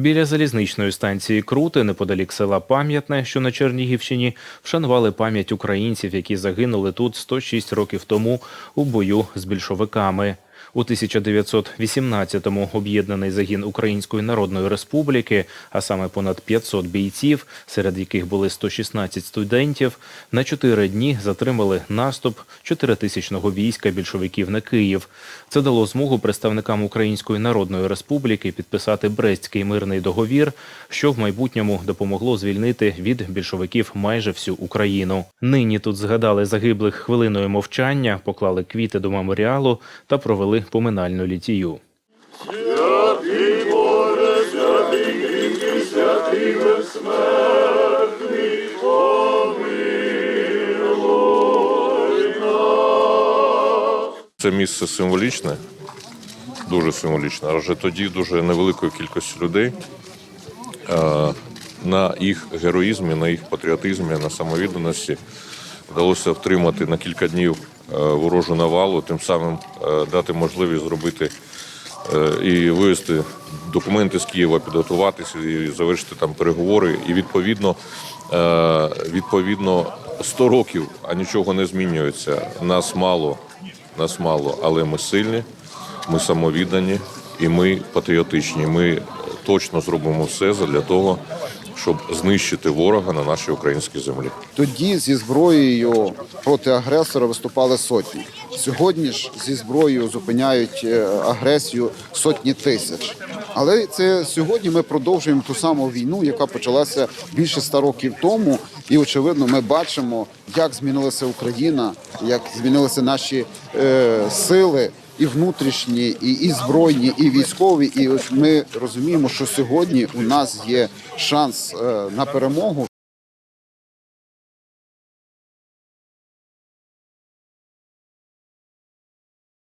Біля залізничної станції Крути, неподалік села Пам'ятне, що на Чернігівщині, вшанували пам'ять українців, які загинули тут 106 років тому у бою з більшовиками. У 1918-му об'єднаний загін Української Народної Республіки, а саме понад 500 бійців, серед яких були 116 студентів, на чотири дні затримали наступ чотиритисячного війська більшовиків на Київ. Це дало змогу представникам Української Народної Республіки підписати Брестський мирний договір, що в майбутньому допомогло звільнити від більшовиків майже всю Україну. Нині тут згадали загиблих хвилиною мовчання, поклали квіти до меморіалу та провели поминальну літію. Це місце символічне, дуже символічне, адже тоді дуже невеликою кількістю людей е, на їх героїзмі, на їх патріотизмі, на самовідданості вдалося втримати на кілька днів ворожу навалу, тим самим е, дати можливість зробити е, і вивезти документи з Києва, підготуватися і завершити там переговори. І відповідно, е, відповідно 100 років, а нічого не змінюється. Нас мало, нас мало, але ми сильні, ми самовіддані і ми патріотичні. Ми точно зробимо все для того, щоб знищити ворога на нашій українській землі. Тоді зі зброєю проти агресора виступали сотні. Сьогодні ж зі зброєю зупиняють е, агресію сотні тисяч. Але це сьогодні ми продовжуємо ту саму війну, яка почалася більше ста років тому. І очевидно, ми бачимо, як змінилася Україна, як змінилися наші е, сили. І внутрішні, і, і збройні, і військові. І ось ми розуміємо, що сьогодні у нас є шанс е, на перемогу